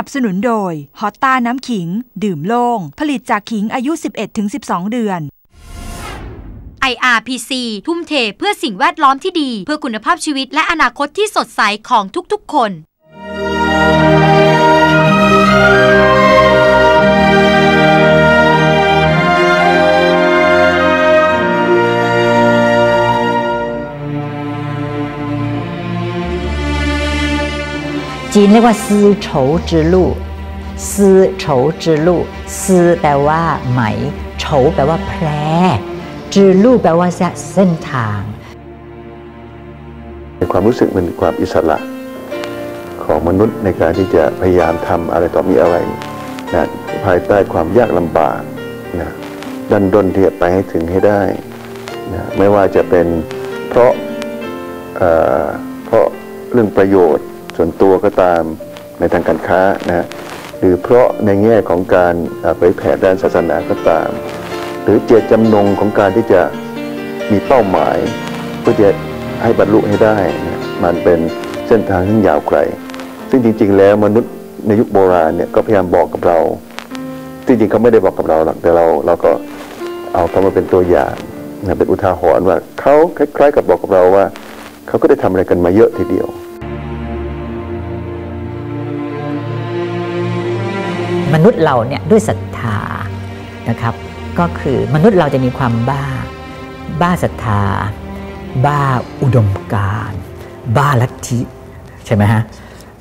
นับสนุนโดยฮอตตาน้ำขิง ดื่มโล่งผลิตจากขิงอายุ 11-12 เดือน IRPC ทุ่มเทเพื่อสิ่งแวดล้อมที่ดี เพื่อคุณภาพชีวิตและอนาคตที่สดใสของทุกๆ คน จีนเรียกว่าซื้อโฉจือลู่ซื้อโฉจือลู่ซื้อแปลว่าไหมโฉแปลว่าแพรจือลู่แปลว่าเส้นทางในความรู้สึกมันความอิสระของมนุษย์ในการที่จะพยายามทำอะไรต่อมีอะไรนะภายใต้ความยากลำบากนะดันดนที่จะไปให้ถึงให้ได้นะไม่ว่าจะเป็นเพราะเเพราะเรื่องประโยชน์ ส่วนตัวก็ตามในทางการค้านะหรือเพราะในแง่ของการเผยแผ่ด้านศาสนาก็ตาม หรือเจตจำนงของการที่จะมีเป้าหมายเพื่อจะให้บรรลุให้ได้นะมันเป็นเส้นทางที่ยาวไกล ซึ่งจริง ๆ แล้วมนุษย์ในยุคโบราณเนี่ยก็พยายามบอกกับเราจริงๆเขาไม่ได้บอกกับเราหรอกแต่เราเราก็เอาเขามาเป็นตัวอย่างนะเป็นอุทาหรณ์ว่าเขาคล้าย ๆ กับบอกกับเราว่าเขาก็ได้ทำอะไรกันมาเยอะทีเดียว มนุษย์เราเนี่ยด้วยศรัทธานะครับ ก็คือมนุษย์เราจะมีความบ้า บ้าศรัทธา บ้าอุดมการบ้าลัทธิใช่ไหมฮะ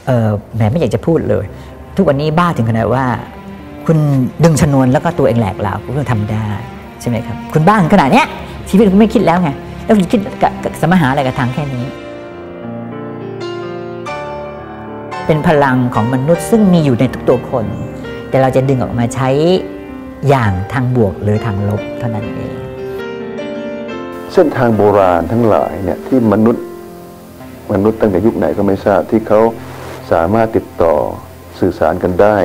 เออแหมไม่อยากจะพูดเลย ทุกวันนี้บ้าถึงขนาดว่า คุณดึงชนวนแล้วก็ตัวเองแหลกเหลาคุณก็ทำได้ใช่ไหมครับ คุณบ้าถึงขนาดเนี้ยชีวิตคุณไม่คิดแล้วไงแล้วคุณคิดกับสมหาอะไรกับทางแค่นี้ เป็นพลังของมนุษย์ซึ่งมีอยู่ในทุกตัวคน แต่เราจะดึงออกมาใช้อย่างทางบวกหรือทางลบเท่านั้นเอง เส้นทางโบราณทั้งหลายเนี่ยที่มนุษย์มนุษย์ตั้งแต่ยุคไหนก็ไม่ทราบที่เขาสามารถติดต่อสื่อสารกันได้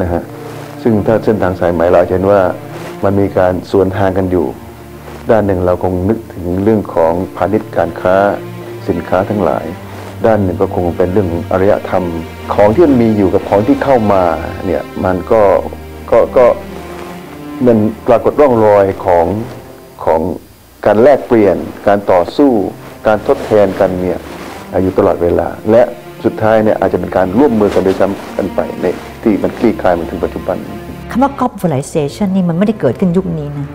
นะฮะซึ่งถ้าเส้นทางสายไหมเราเห็นว่ามันมีการสวนทางกันอยู่ ด้านหนึ่งเราคงนึกถึงเรื่องของพาณิชย์การค้าสินค้าทั้งหลาย ด้านหนึ่งก็คงเป็นเรื่องอารยธรรม ของที่มันมีอยู่กับของที่เข้ามาเนี่ยมันก็ก็ก็มันปรากฏร่องรอยของของการแลกเปลี่ยน การต่อสู้ การทดแทนกันเนี่ยอยู่ตลอดเวลา และสุดท้ายเนี่ยอาจจะเป็นการร่วมมือกันโดยซ้ำกันไปในที่มันคลี่คลายมาถึงปัจจุบันคำว่า globalization นี่มันไม่ได้เกิดขึ้นยุคนี้นะ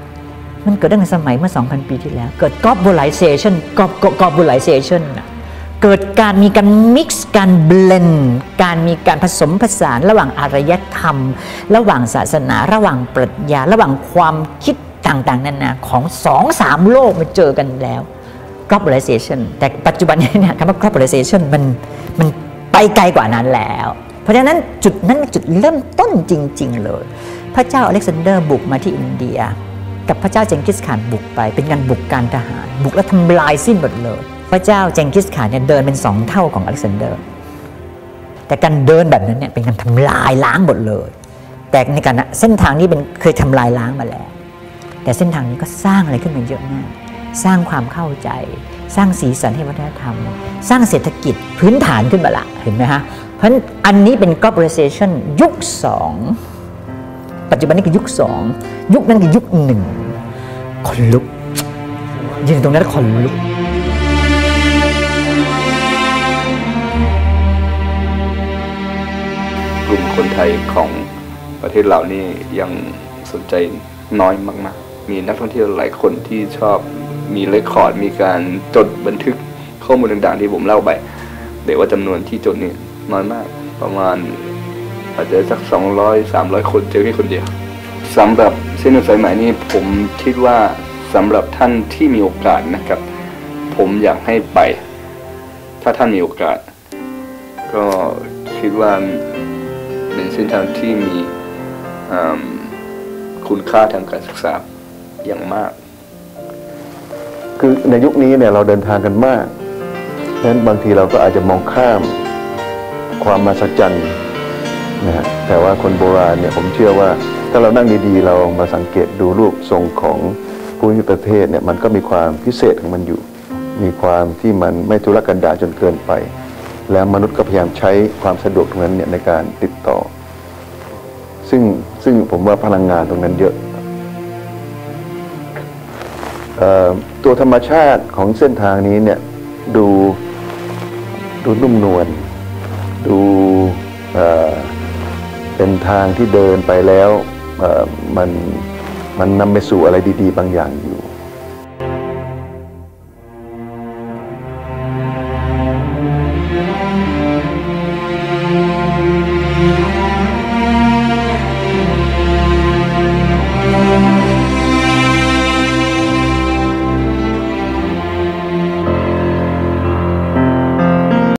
มันเกิดตั้งแต่สมัยเมื่อ 2,000 ปีที่แล้ว เกิด globalization globalization นะ เกิดการมีการมิกซ์การเบลนการมีการผสมผสานระหว่างอารยธรรม ระหว่างศาสนา ระหว่างปรัชญา ระหว่างความคิดต่างๆนานาของสองสามโลกมาเจอกันแล้ว globalization แต่ปัจจุบันนี้เนี่ยคำว่า globalization มันมันไปไกลกว่านั้นแล้ว เพราะฉะนั้นจุดนั้นจุดเริ่มต้นจริง ๆ เลย พระเจ้าอเล็กซานเดอร์บุกมาที่อินเดีย กับพระเจ้าเจงกิสข่านบุกไป เป็นการบุกการทหาร บุกแล้วทำลายสิ้นหมดเลย พระเจ้าเจงกิสข่านเนี่ยเดินเป็นสองเท่าของอเล็กซานเดอร์ แต่การเดินแบบนั้นเนี่ยเป็นการทำลายล้างหมดเลย แต่ในการเส้นทางนี้เป็นเคยทำลายล้างมาแล้ว แต่เส้นทางนี้ก็สร้างอะไรขึ้นมาเยอะมาก สร้างความเข้าใจ สร้างสีสันให้วัฒนธรรม สร้างเศรษฐกิจพื้นฐานขึ้นมาละเห็นไหมฮะ เพราะอันนี้เป็น globalization ยุคสองปัจจุบันนี้คือยุคสองยุคนั้นคือยุคหนึ่งคนลุกยืนตรงนั้นคนลุก คนไทยของประเทศเรานี่ยังสนใจน้อยมาก ๆ มีนักท่องเที่ยวหลายคนที่ชอบมีเรคคอร์ด มีการจดบันทึกข้อมูลต่างๆที่ผมเล่าไปแต่ว่าจำนวนที่จดนี่น้อยมากประมาณอาจจะสักสองร้อยสามร้อยคนเจอแค่คนเดียวสำหรับเส้นสายไหม่นี่ผมคิดว่าสำหรับท่านที่มีโอกาสนะครับ ผมอยากให้ไป ถ้าท่านมีโอกาส ก็คิดว่า เป็นเส้นทางที่มีคุณค่าทางการศึกษาอย่างมาก คือในยุคนี้เนี่ยเราเดินทางกันมากดังนั้นบางทีเราก็อาจจะมองข้ามความมาสัจจันนะฮะแต่ว่าคนโบราณเนี่ยผมเชื่อว่า ถ้าเรานั่งดีๆ เรามาสังเกตดูรูปทรงของภูมิประเทศเนี่ยมันก็มีความพิเศษของมันอยู่ มีความที่มันไม่ทุรกันดารจนเกินไป แล้วมนุษย์ก็พยายามใช้ความสะดวกตรงนั้นเนี่ยในการติดต่อ ซึ่งซึ่งผมว่าพลังงานตรงนั้นเยอะออตัวธรรมชาติของเส้นทางนี้เนี่ยดูดูนุ่มนวลดูเอ่อเป็นทางที่เดินไปแล้วมันมันนำไปสู่อะไรดี ๆ บางอย่างอยู่